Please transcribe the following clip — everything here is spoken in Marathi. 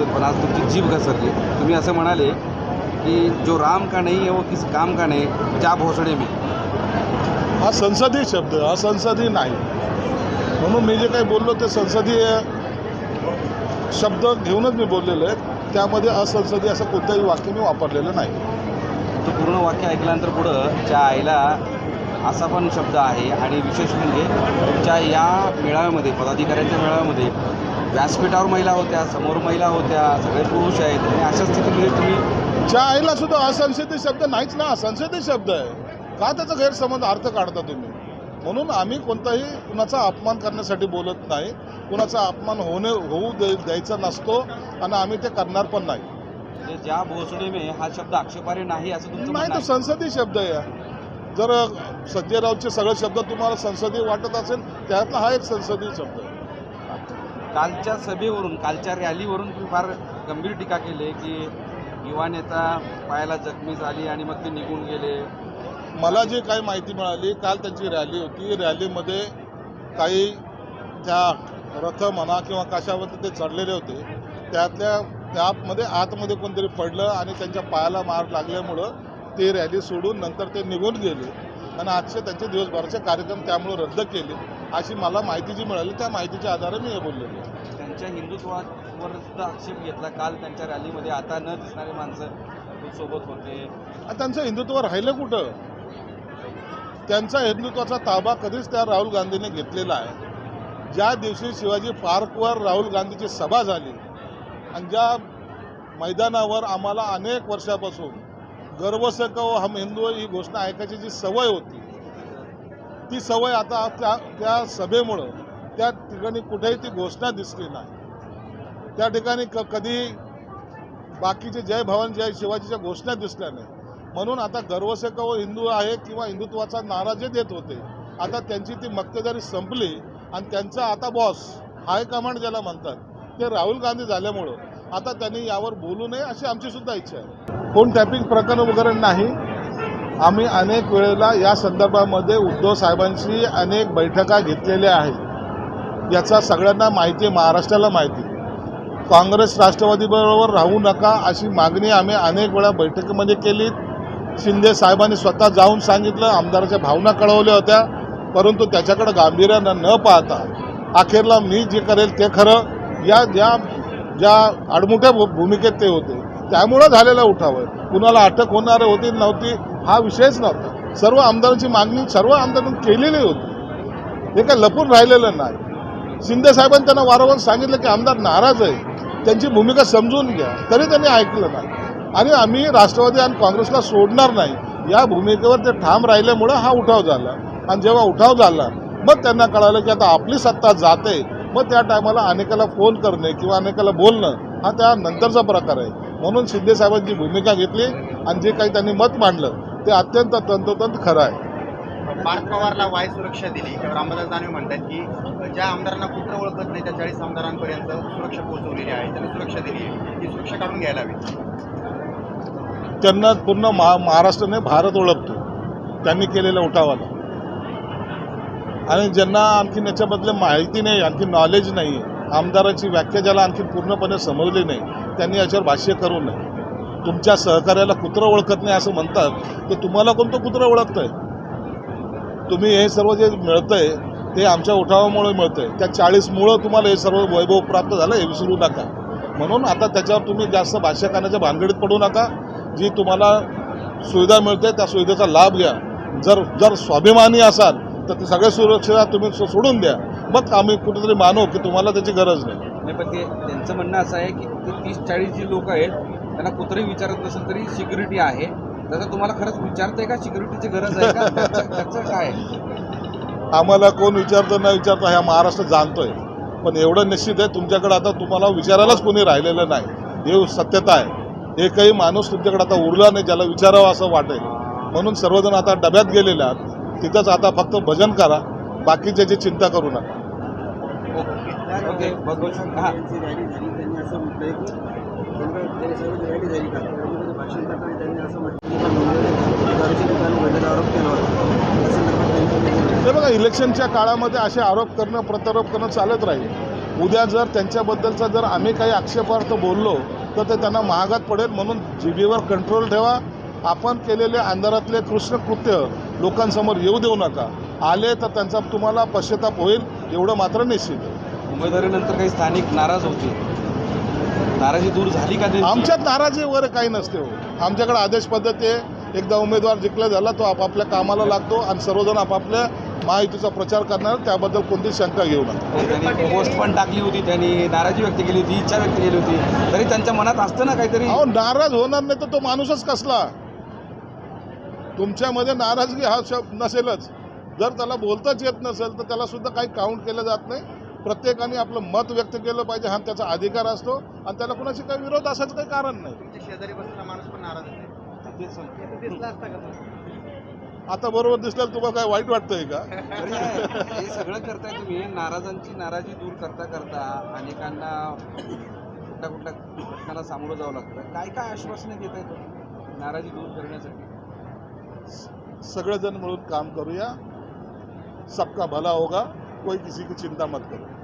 होते पण आज तुमची जीभ घसरली. तुम्ही असं म्हणाले की जो राम का नहीं है वो किस काम का नहीं क्या भोसडे में. हा संसदीय शब्द हा संसदीय नाही. म्हणून मी जे काही बोललो ते संसदीय शब्द घेऊनच मी बोललेलो आहे. त्यामध्ये असंसदीय असं कोणतंही वाक्य मी वापरलेलं नाही. तो पूर्ण वाक्य ऐकल्यानंतर पुढं त्या आईला असा पण शब्द आहे आणि विशेष म्हणजे तुमच्या या मेळाव्यामध्ये पदाधिकाऱ्यांच्या मेळाव्यामध्ये व्यासपीठावर महिला होत्या समोर महिला होत्या सगळे पुरुष आहेत. आणि अशा स्थितीमध्ये तुम्ही ज्या आईला सुद्धा असंसदीय शब्द नाहीच ना संसदीय शब्द आहे. का त्याचा गैरसमज अर्थ काढता तुम्ही? म्हणून आम्ही कोणताही कुणाचा अपमान करण्यासाठी बोलत नाही. कुणाचा अपमान होणे होऊ दे द्यायचा नसतो आणि आम्ही ते करणार पण नाही. म्हणजे ज्या भोसडे में हा शब्द आक्षेपार्ह नाही असं तुमचं नाही तो. संसदीय शब्द आहे. जर संजय राऊतचे सगळे शब्द तुम्हाला संसदीय वाटत असेल त्यातला हा एक संसदीय शब्द आहे. कालच्या सभेवरून कालच्या रॅलीवरून तुम्ही फार गंभीर टीका केली की युवा नेता पायाला जखमी झाली आणि मग ते निघून गेले. मला जी काही माहिती मिळाली काल त्यांची रॅली होती. रॅलीमध्ये काही त्या रथ म्हणा किंवा कशावरती ते चढलेले होते त्यातल्या त्यामध्ये आतमध्ये कोणतरी पडलं आणि त्यांच्या पायाला मार लागल्यामुळं ती रॅली सोडून नंतर ते निघून गेले. आणि आजचे त्यांचे दिवसभराचे कार्यक्रम त्यामुळे रद्द केले अशी मला माहिती जी मिळाली त्या माहितीच्या आधारे मी हे बोललेलो. त्यांच्या हिंदुत्वावर सुद्धा आक्षेप घेतला. काल त्यांच्या रॅलीमध्ये आता न दिसणारे माणसं सोबत होते. त्यांचं हिंदुत्व राहिलं कुठं? त्यांचा हिंदुत्वाचा ताबा कधीच त्या राहुल गांधीने घेतलेला आहे. ज्या दिवशी शिवाजी पार्कवर राहुल गांधीची सभा झाली आणि ज्या मैदानावर आम्हाला अनेक वर्षापासून गर्व से कहो हम हिंदू ही घोषणा ऐकायची जी सवय होती ती सवय आता त्या त्या सभेमुळं त्या ठिकाणी कुठेही ती घोषणा दिसली नाही. त्या ठिकाणी क कधी बाकीचे जय भवन जय शिवाजीच्या घोषणा दिसल्या नाही. म्हणून आता गर्व से कहो हिंदू आहे किंवा हिंदुत्वाचा नारा जे देत होते आता त्यांची ती मक्तेदारी संपली आणि त्यांचा आता बॉस हायकमांड ज्याला म्हणतात ते राहुल गांधी झाल्यामुळं आता त्यांनी यावर बोलू नये अशी आमची सुद्धा इच्छा आहे. कोण टॅपिंग प्रकरण वगैरे नाही. आम्ही अनेक वेळेला या संदर्भामध्ये उद्धव साहेबांशी अनेक बैठका घेतलेल्या आहेत. याचा सगळ्यांना माहिती आहे महाराष्ट्राला माहिती काँग्रेस राष्ट्रवादीबरोबर राहू नका अशी मागणी आम्ही अनेक वेळा बैठकीमध्ये केली शिंदे साहेबांनी स्वतः जाऊन सांगितलं आमदाराच्या भावना कळवल्या होत्या परंतु त्याच्याकडे गांभीर्यानं न पाहता अखेरला मी जे करेल ते खरं. या ज्या ज्या आडमुठ्या भू- भूमिकेत ते होते. त्यामुळं झालेला उठाव. आहे कुणाला अटक होणार होती नव्हती हा विषयच नव्हता. सर्व आमदारांची मागणी सर्व आमदारांनी केलेली होती. हे काय लपून राहिलेलं नाही. शिंदे साहेबांनी त्यांना वारंवार सांगितलं की आमदार नाराज आहे. त्यांची भूमिका समजून घ्या. तरी त्यांनी ऐकलं नाही. आणि आम्ही राष्ट्रवादी आणि काँग्रेसला सोडणार नाही. या भूमिकेवर ते ठाम राहिल्यामुळं हा उठाव झाला. आणि जेव्हा उठाव झाला मग त्यांना कळालं की आता आपली सत्ता जाते. मग त्या टायमाला अनेकाला फोन करणे किंवा अनेकाला बोलणं हा त्या नंतरचा प्रकार आहे. म्हणून शिंदे साहेबांची भूमिका घेतली आणि जे काही त्यांनी मत मांडलं ते अत्यंत तंतोतंत खरं आहे. पार्थ पवारला वाय सुरक्षा दिली. त्यावर अंबादास दानवे म्हणतात की ज्या आमदारांना कुठं ओळखत नाही त्या चाळीस आमदारांपर्यंत सुरक्षा पोहोचवलेली आहे. त्यांना सुरक्षा दिली. आहे ती सुरक्षा काढून घ्यायला हवी. त्यांना पूर्ण महा महाराष्ट्राने भारत ओळखतो. त्यांनी केलेल्या उठावाला. आणि ज्यांना आणखीन याच्याबद्दल माहिती नाही आणखी नॉलेज नाही आमदाराची व्याख्या ज्याला आणखी पूर्णपणे समजली नाही त्यांनी याच्यावर भाष्य करू नये. तुमच्या सहकार्याला कुत्रं ओळखत नाही असं म्हणतात ते तुम्हाला कोणतं कुत्रं ओळखतंय? तुम्ही हे सर्व जे मिळतंय ते आमच्या उठावामुळे मिळतंय. त्या चाळीसमुळं तुम्हाला हे सर्व वैभव प्राप्त झालं हे विसरू नका. म्हणून आता त्याच्यावर तुम्ही जास्त भाष्य करण्याच्या भानगडीत पडू नका. जी तुम्हाला सुविधा मिळते त्या सुविधेचा लाभ घ्या. जर जर स्वाभिमानी असाल तर ते सगळ्या सुरक्षा तुम्ही सोडून द्या. मग आम्ही कुठेतरी मानू की तुम्हाला त्याची गरज नाही. नाही पण ते त्यांचं म्हणणं असं आहे की ते तीस चाळीस जी लोक आहेत त्यांना कुत्रही विचारत नसेल तरी सिक्युरिटी आहे. त्याचं तुम्हाला खरंच विचारतंय का? सिक्युरिटीची गरज आहे का? त्याचं त्याचं काय? आम्हाला कोण विचारतं न विचारतं ह्या महाराष्ट्र जाणतोय. पण एवढं निश्चित आहे तुमच्याकडे आता तुम्हाला विचारायलाच कोणी राहिलेलं नाही. हे सत्यता आहे. एकही माणूस तुमच्याकडे आता उरला नाही ज्याला विचारावं असं वाटेल. म्हणून सर्वजण आता डब्यात गेलेले आहात. तिथंच आता फक्त भजन करा. बाकीच्याची चिंता करू नका. ओके भगवत हां. त्यांची रॅली झाली त्यांनी असं म्हटलंय की चंद्रबाबू साहेबांची रॅली झाली काल त्यामध्ये भाषण करताना त्यांनी असं म्हटलं की मंगळवारी दारूची दुकान उघडण्याचा आरोप केला होता. त्या संदर्भात त्यांनी ते बघा इलेक्शनच्या काळामध्ये असे आरोप करणं प्रत्यारोप करणं चालत राहील. उद्या जर त्यांच्याबद्दलचा जर आम्ही काही आक्षेपार्थ बोललो तर ते त्यांना महागात पडेल म्हणून जिभेवर कंट्रोल ठेवा. आपण केलेले अंधारातले कृष्ण कृत्य लोकांसमोर येऊ देऊ नका. आले तर त्यांचा तुम्हाला पश्चाताप होईल. एवढं मात्र निश्चित. उमेदवारीनंतर काही स्थानिक नाराज होते. नाराजी दूर झाली का? आमच्यात नाराजी वगैरे काही नसते हो. आमच्याकडे आदेश पद्धती आहे. एकदा उमेदवार जिंकला झाला तो आपापल्या कामाला लागतो आणि सर्वजण आपापल्या महायुतीचा प्रचार करणार त्याबद्दल कोणतीच शंका घेऊ नका. त्यांनी पोस्ट पण टाकली होती त्यांनी नाराजी व्यक्त केली होती इच्छा व्यक्त केली होती. तरी त्यांच्या मनात असतं ना काहीतरी? अहो नाराज होणार नाही तर तो माणूसच कसला? तुमच्यामध्ये नाराजगी हा शब्द नसेलच. जर त्याला बोलताच येत नसेल तर त्याला सुद्धा काही काउंट केलं जात नाही. प्रत्येकाने आपलं मत व्यक्त केलं पाहिजे हा त्याचा अधिकार असतो. आणि त्याला कुणाशी काही विरोध असायचं काही कारण नाही. तुमच्या शेजारी बसलेला माणूस पण नाराज आहे. तेच सांगतो. दिसला असता का आता बरोबर दिसल्यावर तुम्हाला काय वाईट वाटतंय का? हे सगळं करताय तुम्ही. नाराजांची नाराजी दूर करता करता अनेकांना कुठल्या कुठल्या घटनांना सामोरं जावं लागतं. काय काय आश्वासनं घेत आहे तुम्ही नाराजी दूर करण्यासाठी? सगळेजण मिळून काम करूया. सबका भला होगा कोई किसी की चिंता मत करो।